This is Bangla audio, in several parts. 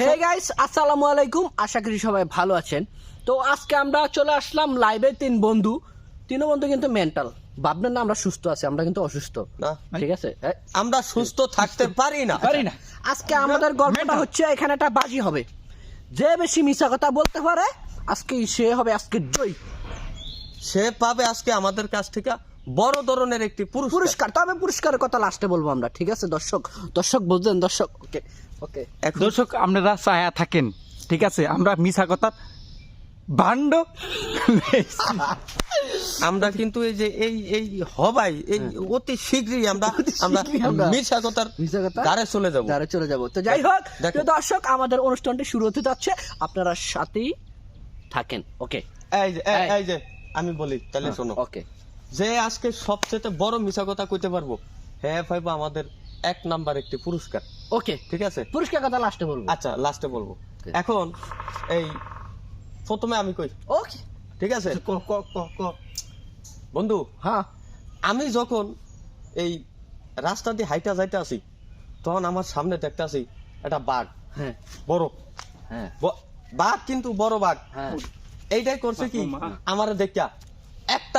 হে গাইস আসসালামু আলাইকুম। আশা করি সবাই ভালো আছেন। তো আজকে আমরা চলে আসলাম লাইভে তিন বন্ধু। তিন বন্ধু কিন্তু মেন্টাল ভাববেন না আমরা সুস্থ আছি আমরা কিন্তু অসুস্থ। ঠিক আছে? আমরা সুস্থ থাকতে পারি না। পারি না। আজকে আমাদের গল্পটা হচ্ছে এখানে একটা বাজি হবে। যে বেশি মিশা কথা বলতে পারে আজকে সে হবে আজকে জয়। সে পাবে আজকে আমাদের কাছ থেকে। বড় ধরনের একটি পুরস্কার। তবে পুরস্কারের কথা লাস্টে বলব আমরা ঠিক আছে? দর্শক দর্শক বুঝলেন দর্শক ওকে ওকে দর্শক আপনারা চায়া থাকেন ঠিক আছে? আমরা মিশা কথা ভাণ্ড আমরা কিন্তু এই যে এই এই হবাই এই অতি শীঘ্রই আমরা আমরা কথা? গারে চলে যাব। যারা চলে যাব। তো যাই হোক দেখো। দর্শক আমাদের অনুষ্ঠানটি শুরু হতে যাচ্ছে। আপনারা সাথেই থাকেন ওকে? এই যে এই- যে আমি বলি তাহলে শোনো। ওকে। যে আজকে সবচেয়ে বড় মিশা কথা কইতে পারব হ্যাঁ পাইবো আমাদের এক নাম্বার একটি পুরস্কার। ওকে। ঠিক আছে? পুরস্কার কথা লাস্টে বলব। আচ্ছা লাস্টে বলব। এখন এই প্রথমে আমি কই? ওকে। ঠিক আছে? বন্ধু হ্যাঁ। আমি যখন এই রাস্তা দিয়ে হাইটা যাইতে আসি তখন আমার সামনে দেখতে আসি একটা বাঘ। হ্যাঁ। বড়। হ্যাঁ। বাঘ কিন্তু বড় বাঘ। হ্যাঁ। এইটাই করছে কি? আমার দেখা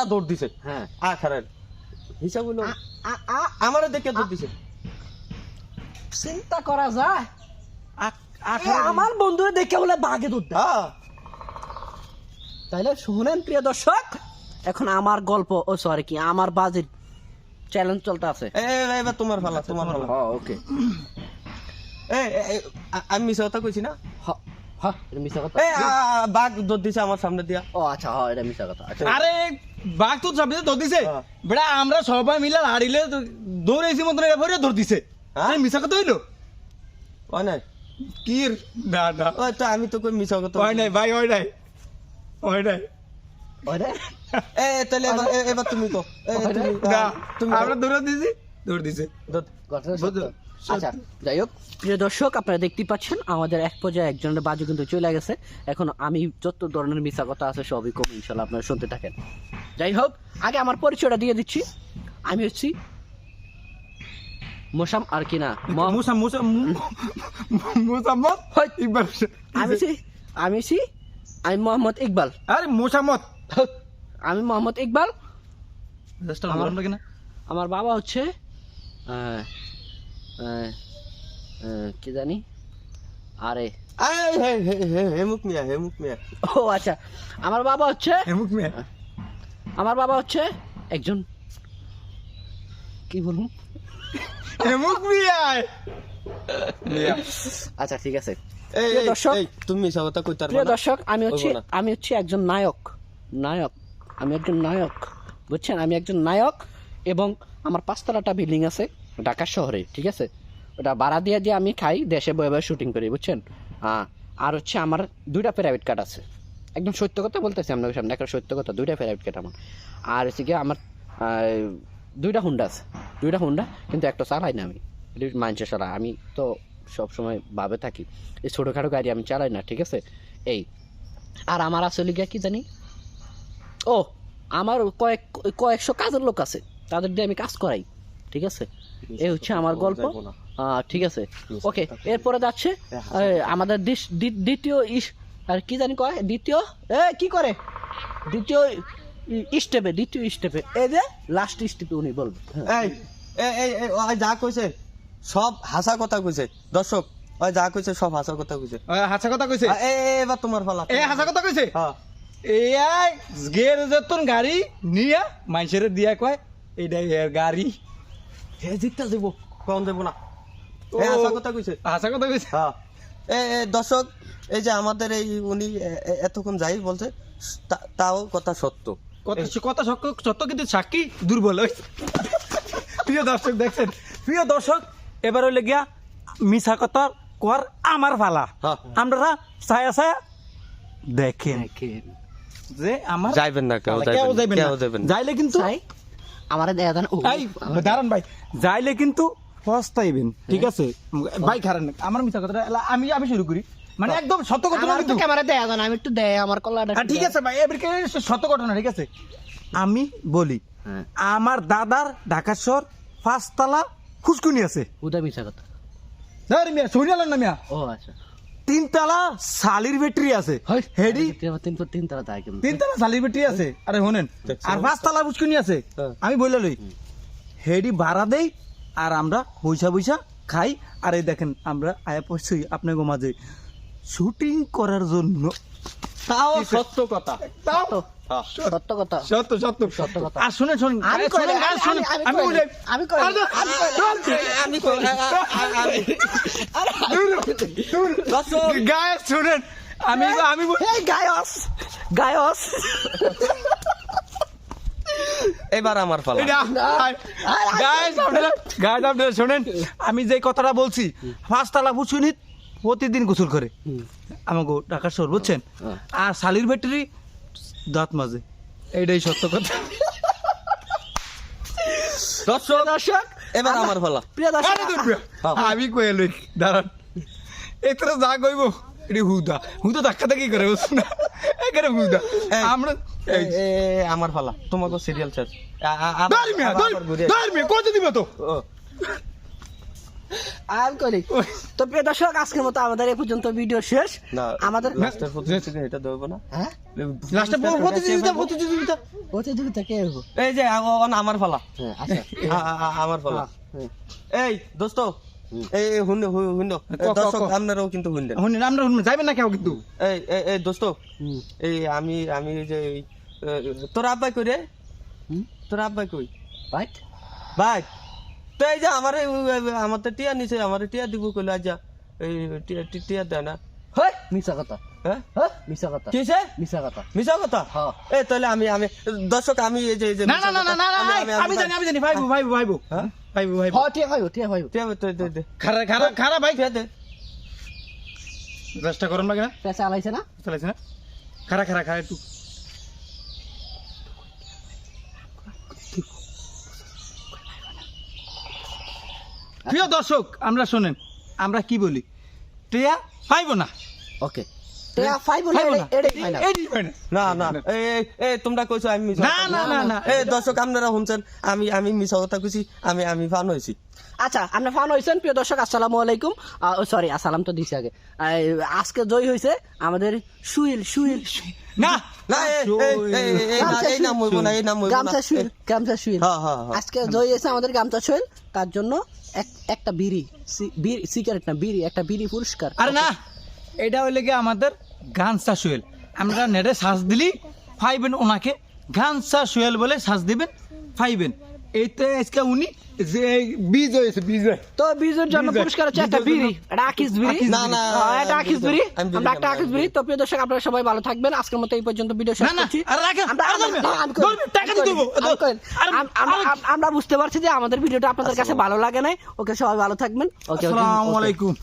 একটা দৌড় দিছে। হ্যাঁ। আখারের হিসাব হলো আ- আ- আ- দেখে দৌড় দিছে। চিন্তা করা যায়? আমার বন্ধু দেখে বলে বাঘে। হ্যাঁ তাইলে শুনেন প্রিয় দর্শক এখন আমার গল্প ও সরি কি আমার বাজেট চ্যালেঞ্জ চলতে আছে। এবার তোমার ফালা তোমার ফালা ওকে। আমি মিশা কথা কইছি না? হ্যাঁ মিশা কথা। বাঘ দৌড় দিছে আমার সামনে দিয়া। ও আচ্ছা হ্যাঁ এটা মিশা কথা। আচ্ছা। আরে বাঘ তো সব ধর দিছে হ্যাঁ। বেড়া আমরা সবাই মিলে হারিলে দৌড়েছি মতন ধর দিছে হ্যাঁ? আরে মিশা কথা হইল? হয় কি না না। ওই তো আমি তো কই মিশা কথা হয় নাই ভাই হয় নাই। হয় নাই। ওরে এ তাহলে এবার তুমি কো তুমি না আমরা দৌড় দিছি দৌড় দিছে দৌড়। কথাটা সত্য। বুঝলো? আচ্ছা যাই হোক। প্রিয় দর্শক আপনারা দেখতে পাচ্ছেন আমাদের এক পর্যায়ে একজনের বাজু কিন্তু চলে গেছে। এখন আমি যত ধরনের মিশা কথা আছে সবই কম ইনশাল্লাহ আপনারা শুনতে থাকেন। যাই হোক আগে আমার পরিচয়টা দিয়ে দিচ্ছি। আমি হচ্ছি মোসাম আর কি না? ইকবাল আমি আমি হচ্ছি আমি মোহাম্মদ ইকবাল। আরে মুসাম্মদ। আমি মোহাম্মদ ইকবাল। আমার বাবা হচ্ছে কি জানি? আরে। হেমুক মিয়া হেমুক মিয়া। ও আচ্ছা। আমার বাবা হচ্ছে হেমুক মিয়া। আমার বাবা হচ্ছে একজন কি বলুন? আচ্ছা ঠিক আছে। দর্শক তুমি প্রিয় দর্শক আমি হচ্ছি আমি হচ্ছি একজন নায়ক। নায়ক। আমি একজন নায়ক। বুঝছেন? আমি একজন নায়ক এবং আমার পাঁচতলাটা বিল্ডিং আছে ঢাকা শহরে ঠিক আছে? ওটা ভাড়া দিয়ে দিয়ে আমি খাই দেশে বয়ে বয়ে শুটিং করি বুঝছেন? আহ, আর হচ্ছে আমার দুইটা প্রাইভেট কার্ড আছে। একদম সত্য কথা বলতেছি আপনাদের সামনে একটা সত্য কথা দুইটা প্রাইভেট কার্ড আমার। আর হচ্ছে কি আমার দুইটা হুন্ডা আছে। দুইটা হুন্ডা কিন্তু একটা চালাই না আমি। মানছে চালাই আমি তো সব সময় ভাবে থাকি এই ছোটোখাটো গাড়ি আমি চালাই না ঠিক আছে? এই আর আমার আসলে গিয়া কি জানি? ও আমার কয়েক কয়েকশো কাজের লোক আছে তাদের দিয়ে আমি কাজ করাই ঠিক আছে? এই হচ্ছে আমার গল্প। ঠিক আছে। ওকে এরপরে যাচ্ছে আমাদের দিস- দ্বি- দ্বিতীয় আর কি জানি কয়? দ্বিতীয়? এ কি করে? দ্বিতীয় স্টেপে দ্বিতীয় স্টেপে। এই যে লাস্ট স্টেপে উনি বলবে। হ্যাঁ। এই এই ওই যা কইছে সব হাসা কথা কইছে। দর্শক ওই যা কইছে সব হাসা কথা কইছে। হাসা কথা কইছে? এই, এবার তোমার ফালা এ হাসা কথা কইছে? হ্যাঁ। এই গের যতন গাড়ি নিয়া মাইসের দিয়া কয় এইটা এর গাড়ি। হে জিতটা দেবো কোন দেবো না। এ হাসা কথা কইছে। হাসা কথা কইছে? হ্যাঁ। দর্শক এই যে আমাদের এই উনি এতক্ষণ যাই বলছে তাও কথা সত্য। কথা কথা সত্য সত্য কিন্তু সাক্ষী দুর্বল প্রিয় দর্শক দেখছেন? প্রিয় দর্শক এবার হইলে গিয়া মিছা কথা কর আমার ফালা। হ্যাঁ। আমরা ছায়া ছায়া দেখেন। দেখেন। যে আমার যাইবেন না কেউ যাইবেন। যাইলে কিন্তু চাই আমার দেয়া দেন। দাঁড়ান ভাই যাইলে কিন্তু পস্তাইবেন ঠিক আছে? ভাই খারান আমার মিছা কথাটা আমি আমি শুরু করি। মানে একদম সত্য ঘটনা কিন্তু ক্যামেরা দেয়া দেন আমি একটু দেয় আমার কলাটা হ্যাঁ, ঠিক আছে ভাই এবার সত্য ঘটনা ঠিক আছে? আমি বলি হ্যাঁ। আমার দাদার ঢাকা শহর পাঁচতলা খুশকুনি আছে। উদা মিশা কথা। ধর মিয়া শুনিলাম না মিয়া? ও আচ্ছা। তিনতলা শালির ব্যাটারি আছে। হয়। হেডি? তিন তিন তিন তারা তাই কিন্তু। তিনতলা শালির ব্যাটারি আছে। আরে শোনেন। আর পাঁচতলা বুঝকুনি আছে। হ্যাঁ। আমি বলে লই হেডি ভাড়া দেই আর আমরা বৈশা বৈশা খাই। আর এই দেখেন আমরা আয়া পড়ছি আপনাকে মাঝে। শুটিং করার জন্য। তাও সত্য কথা। তাও? হ্যাঁ। সত্য কথা। সত্য সত্য সত্য কথা। আর শুনেন আমি আমি- আমি- গায়ে শুনেন। আমি আমি গায়স গায়স এবার আমার পালা। গাইস আপনারা গাইস আপনারা শুনেন আমি যে কথাটা বলছি পাঁচতলা বুঝুনি প্রতিদিন গোসল করে। আমাকে ঢাকা শহর বুঝছেন? হ্যাঁ। আর শালির ব্যাটারি দাঁত মাঝে এইটাই সত্য কথা। দর্শক দর্শক এবার আমার পালা। প্রিয় দর্শক। আমি কয়ে লই দাঁড়ান। এতটা যা কইব। এটি হুদা। হুদা ধাক্কা ধাক্কি করে না এখানে হুদা। আমরা আমার পালা তোমাকে সিরিয়াল কত দিবে তো আর করি। তো প্রিয় দর্শক আজকের মতো আমাদের এই পর্যন্ত ভিডিও শেষ। আমাদের লাস্টের প্রতিযোগিতা এটা দেবো না। হ্যাঁ? লাস্টে প্রতিযোগিতা প্রতিযোগিতা? প্রতিযোগিতা? কে হব এই যে আমার পালা হ্যাঁ আচ্ছা। আ- আমার পালা হ্যাঁ। এই দোস্ত। এই ক, ক, দর্শক আপনারাও কিন্তু হুন্ডেন শুনেন আমরা শুনবেন যাবেন না কেউ কিন্তু। এই এই এই দোস্ত এই আমি আমি যে তোর আব্বাই কই রে? তোর আব্বাই কই? রাইট ভাই তো এই যে আমার আমার তো টিয়া নিছে আমার টিয়া দিব কইলে আজ এই টিয়া দেয় না। হয় মিছা কথা। হ্যাঁ? মিছা কথা। কিসে? মিছা কথা। মিছা কথা? হ্যাঁ। এ তাহলে আমি আমি দর্শক আমি এই যে না না না না না না, আমি- জানি আমি জানি ভাইবু ভাইবু ভাইবু হ্যাঁ? ভাইবু ভাইবু হ্যাঁ ঠিক হয় ঠিক হয় টিয়া দে দে দে। খারা খারা খারা ভাই দে। রাস্তা গরম লাগে না? পেশা আলাইছে না? চালাইছে না? খারা খারা খারা একটু। প্রিয় দর্শক আমরা শোনেন আমরা কি বলি? টিয়া পাইবো না? ওকে। টেয়া ফাইভ হলে পাইবো না এটাই ফাইনাল এটাই final। না না এই এই, এই তোমরা কইছো আমি না না না না। এই দর্শক আপনারা শুনছেন আমি আমি মিছা কথা কইছি আমি আমি ফান হইছি আচ্ছা আপনি ফান হয়েছেন প্রিয় দর্শক আসসালামু আলাইকুম। সরি আসসালাম তো দিছি আগে। আজকে জয় হয়েছে আমাদের সুইল সুইল। না! না এই এই এই এই না নাম হইব না এই নাম হইব না। গামছা সুইল গামছা সুইল। হ্যাঁ হ্যাঁ হ্যাঁ। আজকে জয় হয়েছে আমাদের গামছা সুইল তার জন্য এক- একটা বিড়ি বিড়ি সিগারেট না বিড়ি একটা বিড়ি পুরস্কার। আরে না! এটা হইলে কি আমাদের গানসা সোহেল। আমরা নেটে সার্চ দিলি পাইবেন ওনাকে। গানসা সোহেল বলে সার্চ দিবেন এইতে আজকে উনি যে বীজ হয়েছে বীজ তো বিজুর জন্য পুরস্কার হচ্ছে একটা বিড়ি জন্য- আকিস বিড়ি। না, না, আকিস বিড়ি বিড়ি। খাব। আমি বিড়ি আমরা একটা আকিস বিড়ি। তো প্রিয় দর্শক আপনারা সবাই ভালো থাকবেন। আজকের মতো এই পর্যন্ত ভিডিও শেষ না, না, করছি। আমরা- বুঝতে পারছি যে আমাদের ভিডিওটা আপনাদের কাছে ভালো লাগে নাই। ওকে সবাই ভালো থাকবেন। ওকে ওকে। আসসালামু আলাইকুম।